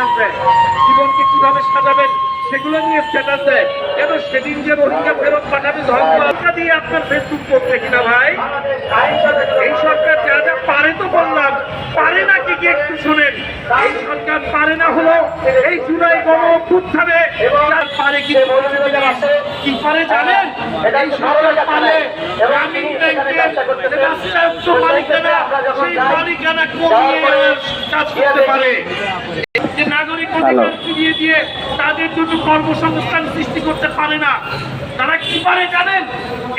Status দেয় জীবনকে কীভাবে সাজাবেন সেগুলো নিয়ে স্ট্যাটাস দেয়। কেন সেদিন যে রোহিঙ্গা ফেরত পাঠাবে ধর্মটা দিয়ে আপনার ফেসবুক করতে কিনা ভাই? এই সরকার যা যা পারে তো বললাম। পারে না কি একটু শুনেন। এই সরকার পারে না হলো এই জুলাই গণ অভ্যুত্থানে। যার পারে কি কি পারে জানেন? এই সরকার পারে গ্রামীণ ব্যাংকের রাষ্ট্রায়ত্ত মালিকানা, সেই মালিকানা কমিয়ে কাজ করতে পারে। যে নাগরিক অধিকার ফিরিয়ে দিয়ে তাদের জন্য কর্মসংস্থান সৃষ্টি করতে পারে না। তারা কি পারে জানেন?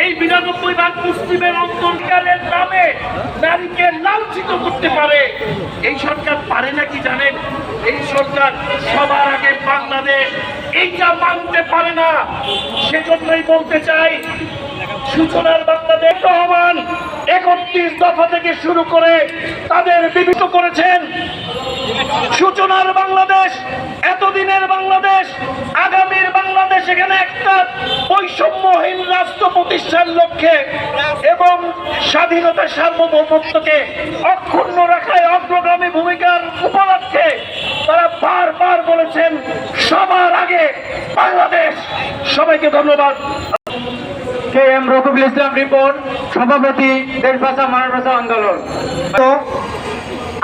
এই বিরানব্বই ভাগ মুসলিমের অন্তর্কারের নামে নারীকে লাঞ্ছিত করতে পারে। এই সরকার পারে নাকি জানেন? এই সরকার সবার আগে বাংলাদেশ এইটা মানতে পারে না। সেজন্যই বলতে চাই সূচনার বাংলাদেশ রহমান একত্রিশ দফা থেকে শুরু করে তাদের বিবিত করেছেন। সূচনার বাংলাদেশ, এতদিনের বাংলাদেশ, আগামীর বাংলাদেশ এখানে একটা বৈষম্যহীন রাষ্ট্র প্রতিষ্ঠার লক্ষ্যে এবং স্বাধীনতার সার্বভৌমত্বকে অক্ষুণ্ণ রাখায় অগ্রগামী ভূমিকার উপলক্ষে তারা বারবার বলেছেন, সবার আগে বাংলাদেশ। সবাইকে ধন্যবাদ। কে এম রফিকুল ইসলাম রিপন, সভাপতি দেশ ভাষা আন্দোলন।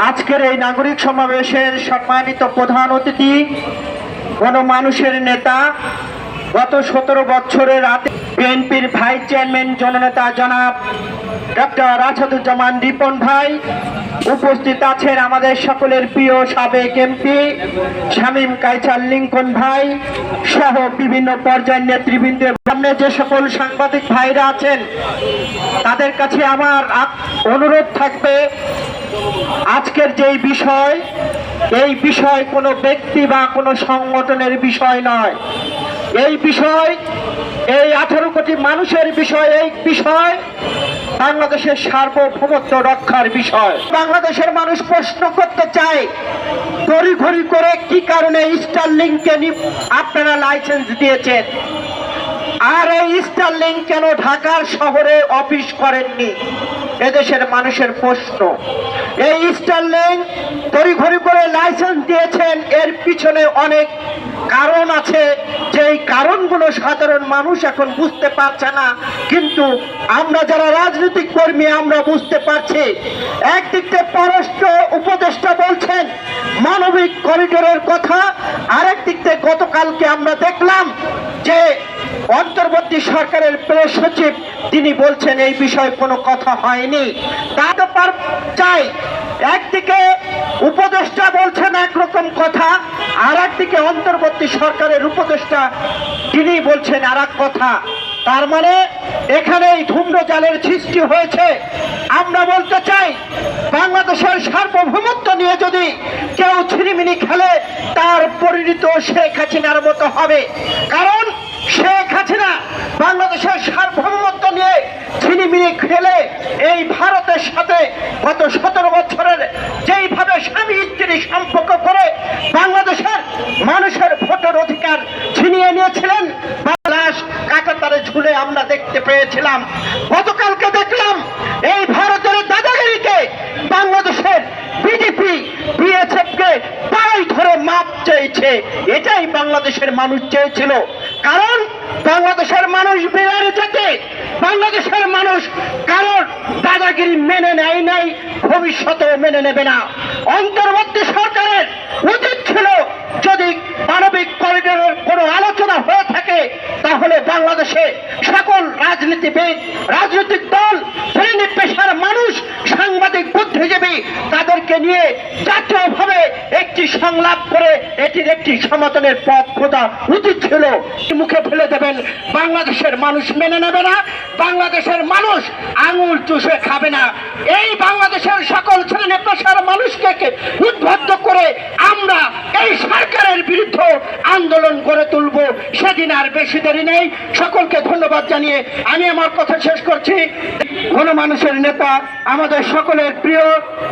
আজকের এই নাগরিক সমাবেশের সম্মানিত প্রধান অতিথি, গণমানুষের নেতা, গত সতেরো বছরের রাতে বিএনপির ভাইস চেয়ারম্যান, জননেতা জনাব ডক্টর রাশাদুজ্জামান রিপন ভাই উপস্থিত আছেন আমাদের সকলের প্রিয় সাবেক এমপি শামীম কাইচার লিঙ্কন ভাই সহ বিভিন্ন পর্যায়ের নেতৃবৃন্দের সামনে যে সকল সাংবাদিক ভাইরা আছেন, তাদের কাছে আমার অনুরোধ থাকবে, আজকের যেই বিষয়, এই বিষয় কোনো ব্যক্তি বা কোনো সংগঠনের বিষয় নয়। এই বিষয়, এই আঠারো কোটি মানুষের বিষয়, এই বিষয় বাংলাদেশের সার্বভৌমত্ব রক্ষার বিষয়। বাংলাদেশের মানুষ প্রশ্ন করতে চায় তড়িঘড়ি করে কি কারণে স্টারলিংকে আপনারা লাইসেন্স দিয়েছেন? আর এই স্টারলিং কেন ঢাকার শহরে অফিস করেননি? এদেশের মানুষের প্রশ্ন। এই স্টারলিং তড়িঘড়ি করে লাইসেন্স দিয়েছেন, এর পিছনে অনেক কারণ আছে, যেই কারণগুলো সাধারণ মানুষ এখন বুঝতে পারছে না, কিন্তু আমরা যারা রাজনৈতিক কর্মী, আমরা বুঝতে পারছি। একদিক পররাষ্ট্র উপদেষ্টা বলছেন, মানবিক করিডোরের কথা, আরেক দিক থেকে গতকালকে আমরা দেখলাম যে অন্তর্বর্তী সরকারের প্রেস সচিব, তিনি বলছেন এই বিষয়ে কোনো কথা হয়নি। তা তো চাই একদিকে উপদেষ্টা বলছেন একরকম কথা আর একদিকে অন্তর্বর্তী সরকারের উপদেষ্টা তিনি বলছেন আর কথা। তার মানে এখানে এই ধূম্রজালের সৃষ্টি হয়েছে। আমরা বলতে চাই, বাংলাদেশের সার্বভৌমত্ব নিয়ে যদি কেউ ছিনিমিনি খেলে, তার পরিণত শেখ হাসিনার মতো হবে। কারণ শেখ হাসিনা বাংলাদেশের সার্বভৌমত্ব নিয়ে খেলে এই ভারতের সাথে গত সতেরো বছরের যেইভাবে স্বামী স্ত্রী সম্পর্ক করে বাংলাদেশের মানুষের ভোটের অধিকার ছিনিয়ে নিয়েছিলেন লাশ কাকাতারে ঝুলে আমরা দেখতে পেয়েছিলাম। গতকালকে দেখলাম এই ভারতের দাদাগিরিকে বাংলাদেশের বিজেপি বিএসএফ কে তাই ধরে মাপ চেয়েছে। এটাই বাংলাদেশের মানুষ চেয়েছিল। কারণ বাংলাদেশের মানুষ বেড়ে যেতে বাংলাদেশের মানুষ কারণ দাদাগিরি মেনে নেয় নাই, ভবিষ্যতেও মেনে নেবে না। অন্তর্বর্তী সরকারের উচিত ছিল যদি মানবিক করিডোরের কোনো আলোচনা হয়ে থাকে, তাহলে বাংলাদেশে সকল রাজনীতিবিদ, রাজনৈতিক দল শ্রেণি পেশার মানুষ, সাংবাদিক, বুদ্ধিজীবী, তাদেরকে নিয়ে জাতীয়ভাবে একটি সংলাপ করে এটির একটি সমাধানের পথ খোঁজা উচিত ছিল। মুখে ফেলে দেবেন, বাংলাদেশের মানুষ মেনে নেবে না, বাংলাদেশের মানুষ আঙুল চুষে খাবে না। এই বাংলাদেশের সকল শ্রেণি পেশার মানুষকে উদ্বুদ্ধ করে আমরা এই সরকারের বিরুদ্ধে আন্দোলন গড়ে তুলব, সেদিন আর বেশি দেরি নেই। সকলকে ধন্যবাদ জানিয়ে আমি আমার কথা শেষ করছি। গণমানুষের নেতা, আমাদের সকলের প্রিয়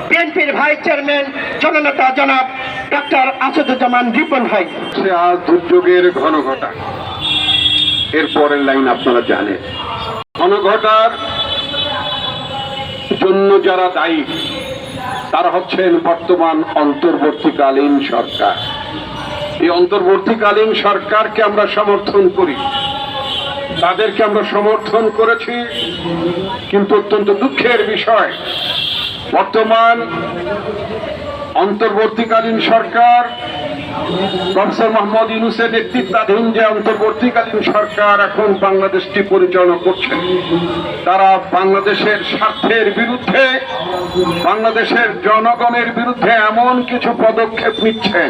বিএনপির ভাইস চেয়ারম্যান, জননেতা জনাব ডক্টর আসাদুজ্জামান রিপন ভাই। সে আজ দুর্যোগের ঘন ঘটা এর পরের লাইন আপনারা জানেন। ঘন ঘটার জন্য যারা দায়ী, তারা হচ্ছেন বর্তমান অন্তর্বর্তীকালীন সরকার। এই অন্তর্বর্তীকালীন সরকারকে আমরা সমর্থন করি। তাদেরকে আমরা সমর্থন করেছি, কিন্তু অত্যন্ত দুঃখের বিষয়, বর্তমান অন্তর্বর্তীকালীন সরকার, প্রফেসর মোহাম্মদ ইউনুসের নেতৃত্বাধীন যে অন্তর্বর্তীকালীন সরকার এখন বাংলাদেশটি পরিচালনা করছে, তারা বাংলাদেশের স্বার্থের বিরুদ্ধে, বাংলাদেশের জনগণের বিরুদ্ধে এমন কিছু পদক্ষেপ নিচ্ছেন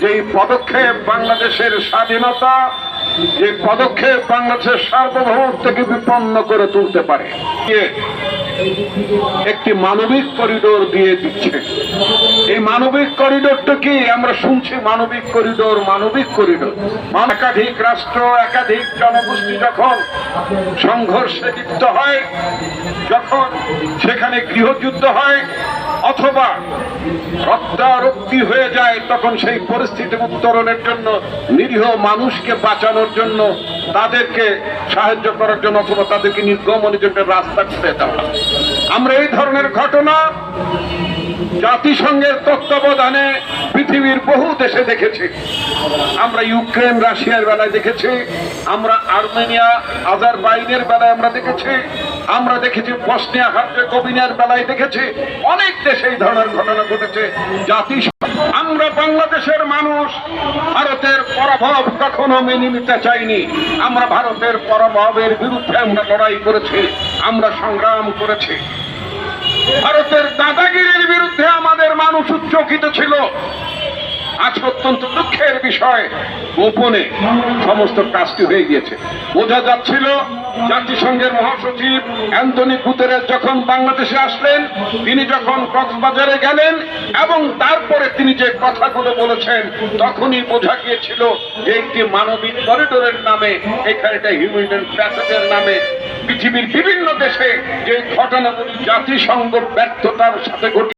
যেই পদক্ষেপ বাংলাদেশের স্বাধীনতা, যে পদক্ষেপ বাংলাদেশের সার্বভৌমত্বকে বিপন্ন করে তুলতে পারে। একটি মানবিক করিডোর দিয়ে দিচ্ছে। এই মানবিক করিডোরটা কি? আমরা শুনছি মানবিক করিডোর মানবিক করিডোর। একাধিক রাষ্ট্র, একাধিক জনগোষ্ঠী যখন সংঘর্ষে লিপ্ত হয়, যখন সেখানে গৃহযুদ্ধ হয়, অথবা রক্তারক্তি হয়ে যায়, তখন সেই পরিস্থিতি উত্তরণের জন্য, নিরীহ মানুষকে বাঁচানোর জন্য তাদেরকে সাহায্য করার জন্য অথবা তাদেরকে নির্গমনের জন্য রাস্তা খুলে দেওয়া। আমরা এই ধরনের ঘটনা জাতিসংঘের তত্ত্বাবধানে পৃথিবীর বহু দেশে দেখেছি। আমরা ইউক্রেন, রাশিয়ার বেলায় দেখেছি। আমরা আর্মেনিয়া, আজারবাইনের বেলায় আমরা দেখেছি। আমরা দেখেছি বসনিয়া হার্জেগোভিনার বেলায় দেখেছি। অনেক দেশে এই ধরনের ঘটনা ঘটেছে। জাতিসংঘ আমরা বাংলাদেশের মানুষ, ভারতের পরাভব কখনো মেনে নিতে চাইনি। আমরা ভারতের পরাভবের বিরুদ্ধে আমরা লড়াই করেছি, আমরা সংগ্রাম করেছি। ভারতের দাদাগিরির বিরুদ্ধে আমাদের মানুষ উচ্চকিত ছিল। আজ অত্যন্ত দুঃখের বিষয়। গোপনে সমস্ত কাজটি হয়ে গিয়েছে। বোঝা যাচ্ছিল জাতিসংঘের মহাসচিব অ্যান্টনি গুতেরেস যখন বাংলাদেশে আসলেন, তিনি যখন কক্সবাজারে গেলেন এবং তারপরে তিনি যে কথাগুলো বলেছেন, তখনই বোঝা গিয়েছিল যে একটি মানবিক করিডোরের নামে, এখানে একটা হিউম্যান প্যাসেজের নামে পৃথিবীর বিভিন্ন দেশে যে ঘটনাগুলি জাতিসংঘ ব্যর্থতার সাথে ঘটে